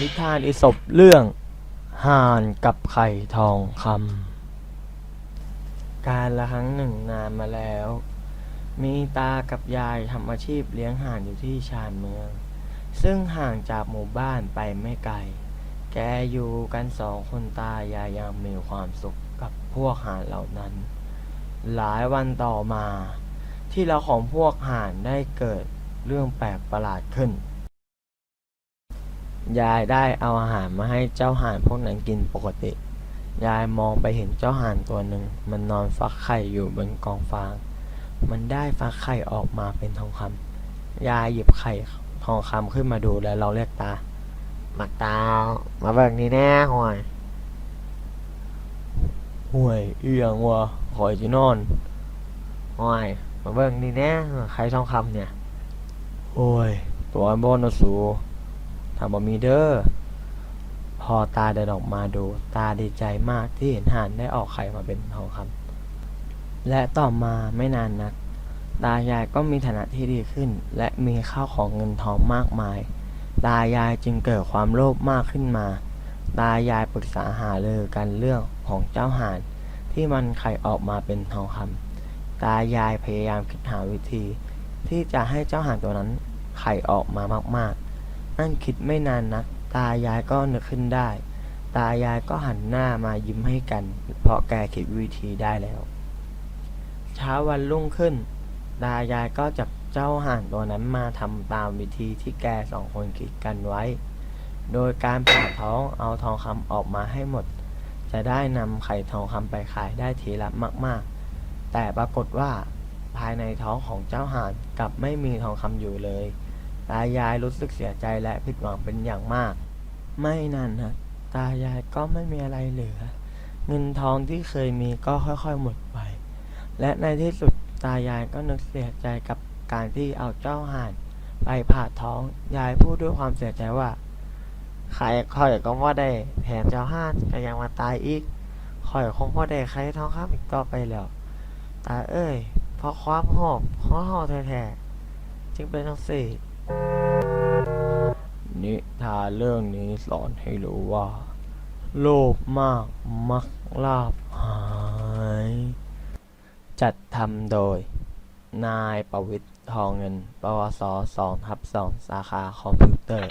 นิทานอิศบเรื่องห่านกับไข่ทองคำการละครั้งหนึ่งนานมาแล้ว มีตากับยายทำอาชีพเลี้ยงห่านอยู่ที่ชานเมือง ซึ่งห่างจากหมู่บ้านไปไม่ไกล แกอยู่กันสองคนตายายยังมีความสุขกับพวกห่านเหล่านั้น หลายวันต่อมา ที่เราของพวกห่านได้เกิดเรื่องแปลกประหลาดขึ้น ยายได้เอาอาหารมาให้เจ้าห่านพวกนั้นกินปกติ ยายมองไปเห็นเจ้าห่านตัวหนึ่ง มันนอนฟักไข่อยู่บนกองฟาง มันได้ฟักไข่ออกมาเป็นทองคำยายหยิบไข่ทองคำขึ้นมาดูแล้วเราเรียกตามักตา มาเบิ่งนี่แน่ห่วยห่วยเอียงวะคอยจีนอนห่วยมาเบิ่งนี่แน่ใครทองคำเนี่ยโอ้ย ตัวอันบนนะ สูทำบะมีเด้อพอตาเดินออกมาดู ตาดีใจมากที่เห็นห่านได้ออกไข่มาเป็นทองคำและต่อมาไม่นานนัก ตายายก็มีฐานะที่ดีขึ้น และมีข้าวของเงินทองมากมาย ตายายจึงเกิดความโลภมากขึ้นมา ตายายปรึกษาหารือกันเรื่องของเจ้าห่าน ที่มันไข่ออกมาเป็นทองคำตายายพยายามคิดหาวิธี ที่จะให้เจ้าห่านตัวนั้นไข่ออกมามากๆ นั่นคิดไม่นานนัก ตายายก็นึกขึ้นได้ ตายายก็หันหน้ามายิ้มให้กัน เพราะแกคิดวิธีได้แล้ว เช้าวันรุ่งขึ้น ตายายก็จับเจ้าห่านตัวนั้นมาทำตามวิธีที่แกสองคนคิดกันไว้ โดยการผ่าท้องเอาทองคำออกมาให้หมด จะได้นำไข่ทองคำไปขายได้ทีละมาก ๆ แต่ปรากฏว่าภายในท้องของเจ้าห่านกลับไม่มีทองคำอยู่เลย ตายายรู้สึกเสียใจและผิดหวังเป็นอย่างมาก ไม่นานนะตายายก็ไม่มีอะไรเหลือ เงินทองที่เคยมีก็ค่อยๆหมดไป และในที่สุดตายายก็นึกเสียใจกับการที่เอาเจ้าห่านไปผ่าท้องยายพูดด้วยความเสียใจว่าใครข่อยก็ว่าได้แถมเจ้าห้านก็ยังมาตายอีกข่อยคงพ่ได้ใครท้องคำอีกต่อไปแล้ว ตาเอ้ยเพราะความหอบของเฮาแท้ๆจึงเป็นจังซี่ นิทานเรื่องนี้สอนให้รู้ว่า โลภมากมักลาภหาย จัดทำโดย นายประวิทย์ทองเงิน ปวส2ทับ2สาขาคอมพิวเตอร์